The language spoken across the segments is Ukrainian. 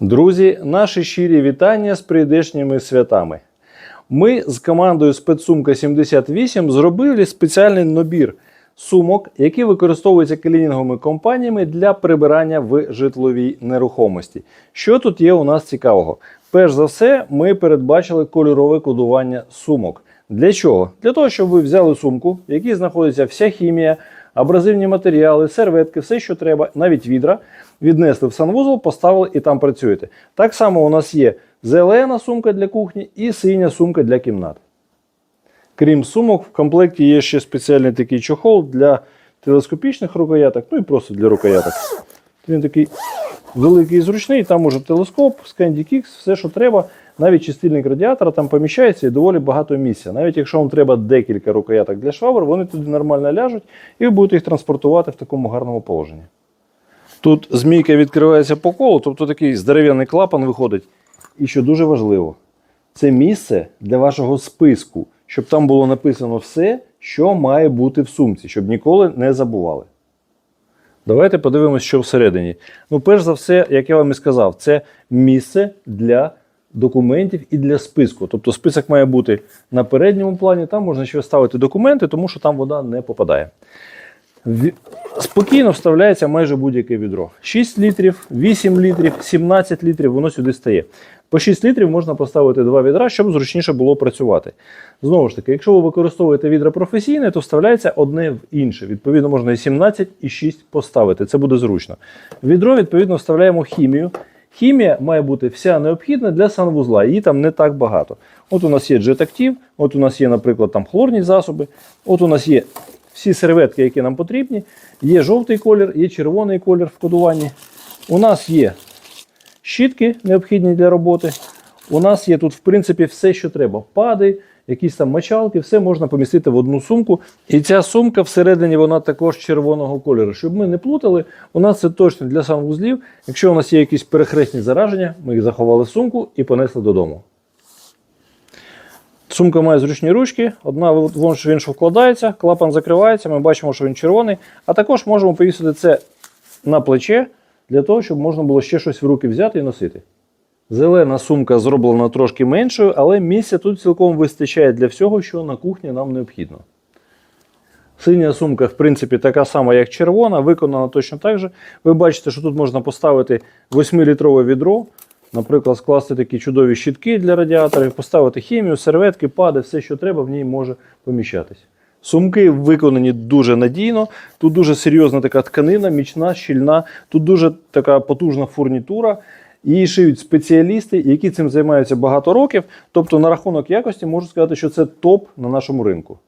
Друзі, наші щирі вітання з прийдешніми святами. Ми з командою Спецсумка 78 зробили спеціальний набір сумок, які використовуються клінінговими компаніями для прибирання в житловій нерухомості. Що тут є у нас цікавого? Перш за все, ми передбачили кольорове кодування сумок. Для чого? Для того, щоб ви взяли сумку, в якій знаходиться вся хімія, абразивні матеріали, серветки, все, що треба, навіть відра, віднесли в санвузол, поставили і там працюєте. Так само у нас є зелена сумка для кухні і синя сумка для кімнат. Крім сумок, в комплекті є ще спеціальний такий чохол для телескопічних рукояток, ну і просто для рукояток. Він такий великий і зручний, там уже телескоп, ScandiKix, все, що треба. Навіть чистильник радіатора там поміщається і доволі багато місця. Навіть якщо вам треба декілька рукояток для швабр, вони туди нормально ляжуть, і ви будете їх транспортувати в такому гарному положенні. Тут змійка відкривається по колу, тобто такий здоров'яний клапан виходить. І що дуже важливо, це місце для вашого списку, щоб там було написано все, що має бути в сумці, щоб ніколи не забували. Давайте подивимося, що всередині. Ну, перш за все, як я вам і сказав, це місце для документів і для списку. Тобто список має бути на передньому плані, там можна ще ставити документи, тому що там вода не попадає. Спокійно вставляється майже будь-яке відро. 6 літрів, 8 літрів, 17 літрів, воно сюди стає. По 6 літрів можна поставити два відра, щоб зручніше було працювати. Знову ж таки, якщо ви використовуєте відра професійне, то вставляється одне в інше. Відповідно, можна і 17, і 6 поставити. Це буде зручно. Відро, відповідно, вставляємо хімію. Хімія має бути вся необхідна для санвузла, її там не так багато. От у нас є джетактив, от у нас є, наприклад, там хлорні засоби, от у нас є всі серветки, які нам потрібні. Є жовтий колір, є червоний колір в кодуванні. У нас є щітки необхідні для роботи. У нас є тут, в принципі, все, що треба. Пади, якісь там мочалки, все можна помістити в одну сумку. І ця сумка всередині вона також червоного кольору. Щоб ми не плутали, у нас це точно для санвузлів. Якщо у нас є якісь перехресні зараження, ми їх заховали в сумку і понесли додому. Сумка має зручні ручки, одна в іншу вкладається, клапан закривається, ми бачимо, що він червоний. А також можемо повісити це на плече для того, щоб можна було ще щось в руки взяти і носити. Зелена сумка зроблена трошки меншою, але місця тут цілком вистачає для всього, що на кухні нам необхідно. Синя сумка, в принципі, така сама, як червона, виконана точно так же. Ви бачите, що тут можна поставити 8-літрове відро, наприклад, скласти такі чудові щітки для радіаторів, поставити хімію, серветки, пади, все, що треба, в ній може поміщатись. Сумки виконані дуже надійно. Тут дуже серйозна така тканина, міцна, щільна, тут дуже така потужна фурнітура. Її шиють спеціалісти, які цим займаються багато років. Тобто, на рахунок якості можу сказати, що це топ на нашому ринку.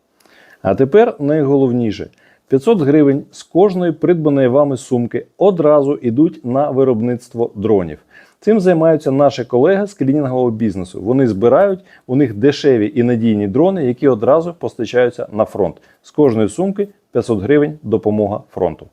А тепер найголовніше: 500 гривень з кожної придбаної вами сумки одразу йдуть на виробництво дронів. Цим займаються наші колеги з клінінгового бізнесу. Вони збирають у них дешеві і надійні дрони, які одразу постачаються на фронт. З кожної сумки 500 гривень допомога фронту.